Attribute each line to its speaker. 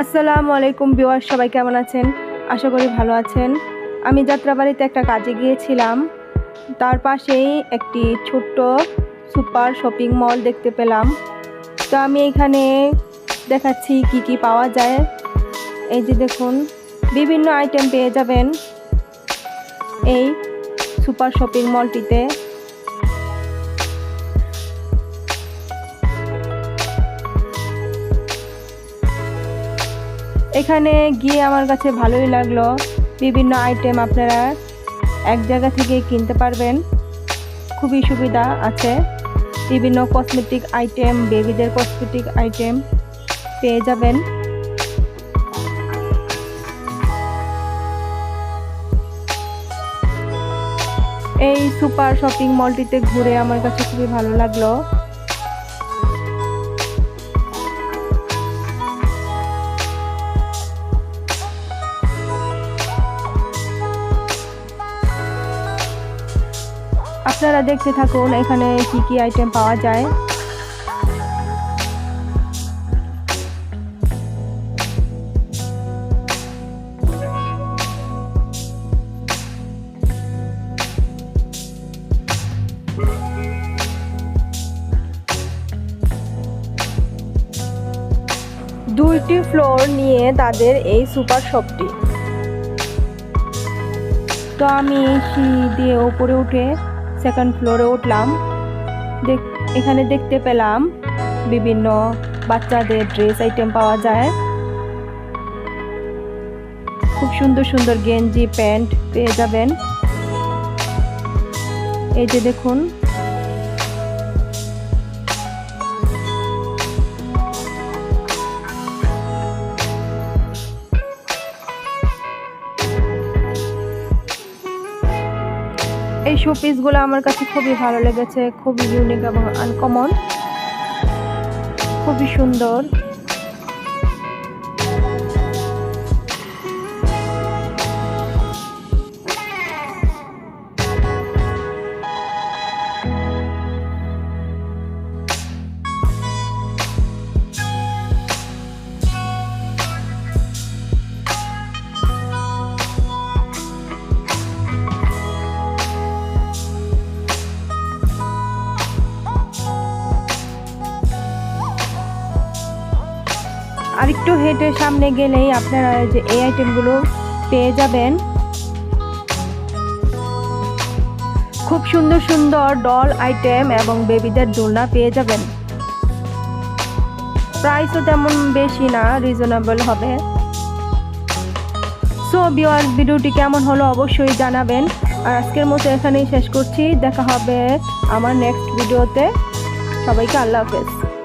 Speaker 1: আসসালামু আলাইকুম বিওয়ার সবাই কেমন আছেন? আশা করি ভালো আছেন। আমি যাত্রাবাড়িতে একটা কাজে গিয়েছিলাম। তার পাশেই একটি ছোট্ট সুপার শপিং মল দেখতে পেলাম। তো আমি এখানে দেখাচ্ছি কি কি পাওয়া যায়। এই যে দেখুন, বিভিন্ন আইটেম পেয়ে যাবেন এই সুপার শপিং মলটিতে। এখানে গিয়ে আমার কাছে ভালোই লাগল। বিভিন্ন আইটেম আপনারা এক জায়গা থেকে কিনতে পারবেন। খুবই সুবিধা আছে। বিভিন্ন কসমেটিক আইটেম বেবিদের কসমেটিক আইটেম পেয়ে যাবেন। এই সুপার শপিং মলটিতে ঘুরে আমার কাছে খুবই ভালো লাগল। আপনারা দেখতে থাকুন, এখানে কি কি আইটেম পাওয়া যায়। দুইটি ফ্লোর নিয়ে তাদের এই সুপার শপটি তো আমি সিঁড়ি দিয়ে উপরে উঠে সেকেন্ড ফ্লোরে উঠলাম। এখানে দেখতে পেলাম বিভিন্ন বাচ্চাদের ড্রেস আইটেম পাওয়া যায়। খুব সুন্দর সুন্দর গেঞ্জি, প্যান্ট পেয়ে যাবেন। এই যে দেখুন এই শো পিসগুলো আমার কাছে খুবই ভালো লেগেছে খুবই ইউনিক এবং আনকমন খুবই সুন্দর। আরেকটু হেঁটে সামনে গেলেই আপনারা যে এই আইটেমগুলো পেয়ে যাবেন। খুব সুন্দর সুন্দর ডল আইটেম এবং বেবিদের দোলনা পেয়ে যাবেন। প্রাইসও তেমন বেশি না রিজনেবল হবে। সো বিওয়ার ভিডিওটি কেমন হলো অবশ্যই জানাবেন। আর আজকের মতো এখানেই শেষ করছি। দেখা হবে আমার নেক্সট ভিডিওতে সবাইকে আল্লাহ হাফেজ।